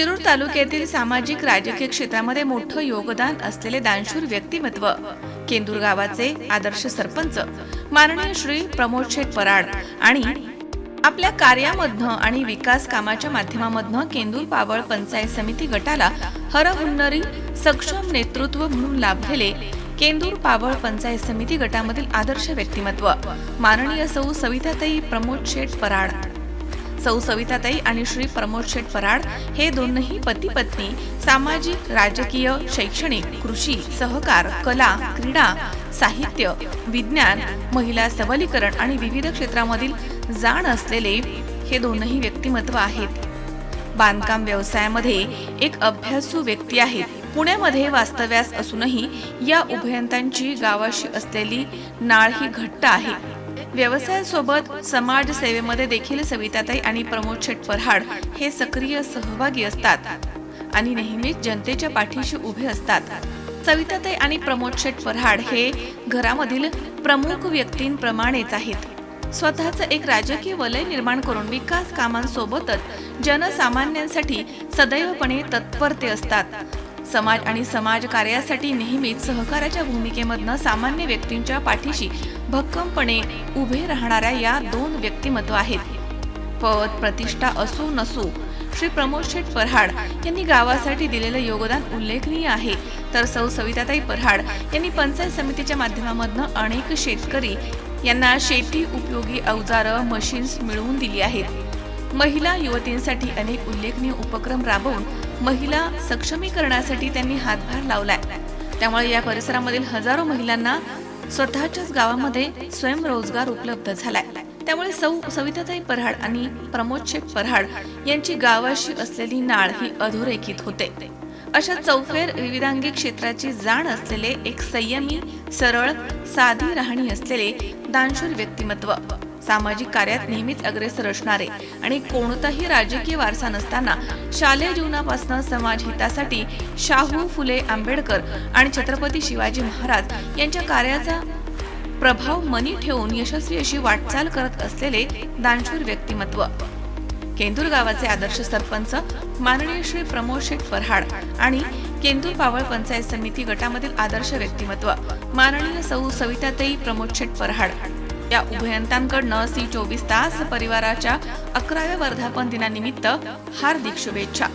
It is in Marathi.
शिरूर तालुक्यातील सामाजिक राजकीय क्षेत्रामध्ये मोठं योगदान असलेले दानशूर व्यक्तिमत्व केंदूर गावाचे आदर्श सरपंच माननीय श्री प्रमोद शेठ पराड आणि आपल्या कार्यामधनं आणि विकास कामाच्या माध्यमामधनं केंदूर पावळ पंचायत समिती गटाला हरहुन्नरी सक्षम नेतृत्व म्हणून लाभलेले केंदूर पावळ पंचायत समिती गटामधील आदर्श व्यक्तिमत्व. माननीय सौ सविताताई प्रमोद शेठ पराड. सौ सविताताई आणि श्री प्रमोद शेठ पराड हे दोनही पती पत्नी सामाजिक राजकीय शैक्षणिक कृषी सहकार कला क्रीडा साहित्य विज्ञान महिला सबलीकरण आणि विविध क्षेत्रामधील जाण असलेले हे दोनही व्यक्तिमत्व आहेत. बांधकाम व्यवसायामध्ये एक अभ्यासू व्यक्ती आहेत. पुण्यामध्ये वास्तव्यास असूनही या उभयंतांची गावाशी असलेली नाळ ही घट्ट आहे. व्यवसायासोबत समाज सेवेमध्ये देखील सविताताई आणि प्रमोद शेट परहाड हे सक्रिय सहभागी असतात आणि नेहमीच जनतेच्या पाठीशी उभे असतात. सविताताई आणि प्रमोद शेट परहाड हे घरामधील प्रमुख व्यक्तींप्रमाणेच आहेत. स्वतःचं एक राजकीय वलय निर्माण करून विकास कामांसोबतच जनसामान्यांसाठी सदैवपणे तत्पर ते असतात. समाज आणि समाज कार्यासाठी नेहमीच सहकार्याच्या भूमिकेमधनं सामान्य व्यक्तींच्या पाठीशी भक्कमपणे उभे राहणाऱ्या या दोन व्यक्तिमत्व आहेत. पद प्रतिष्ठा असो नसो श्री प्रमोद शेठ पऱ्हाड यांनी गावासाठी दिलेलं योगदान उल्लेखनीय आहे. तर सौ सविताताई पऱ्हाड यांनी पंचायत समितीच्या माध्यमामधनं अनेक शेतकरी यांना शेती उपयोगी अवजारं मशीन्स मिळवून दिली आहेत. महिला युवतींसाठी अनेक उल्लेखनीय उपक्रम राबवून महिला सक्षमीकरणासाठी त्यांनी हातभार लावलाय. त्यामुळे या परिसरामधील हजारो महिलांना स्वतःच्याच गावामध्ये स्वयंरोजगार उपलब्ध झालाय. त्यामुळे सौ सविताताई पऱ्हाड आणि प्रमोद शेख पऱ्हाड यांची गावाशी असलेली नाळ ही अधोरेखित होते. अशा चौफेर विविधांगी क्षेत्राची जाण असलेले एक संयमी सरळ साधी राहणी असलेले दानशूर व्यक्तिमत्व. सामाजिक कार्यात नेहमीच अग्रेसर असणारे आणि कोणताही राजकीय वारसा नसताना शालेय जीवनापासून समाज हितासाठी शाहू फुले आंबेडकर आणि छत्रपती शिवाजी महाराज यांच्या कार्याचा प्रभाव मनी ठेवून यशस्वी अशी वाटचाल करत असलेले दानशूर व्यक्तिमत्व. केंदूर गावाचे आदर्श सरपंच माननीय श्री प्रमोद शेठ फरहाड आणि केंदूर पावळ पंचायत समिती गटामधील आदर्श व्यक्तिमत्व. माननीय सौ सविताताई प्रमोद शेठ फरहाड. या उभयंतांकडनं सी चोवीस तास परिवाराच्या अकराव्या वर्धापन दिनानिमित्त हार्दिक शुभेच्छा.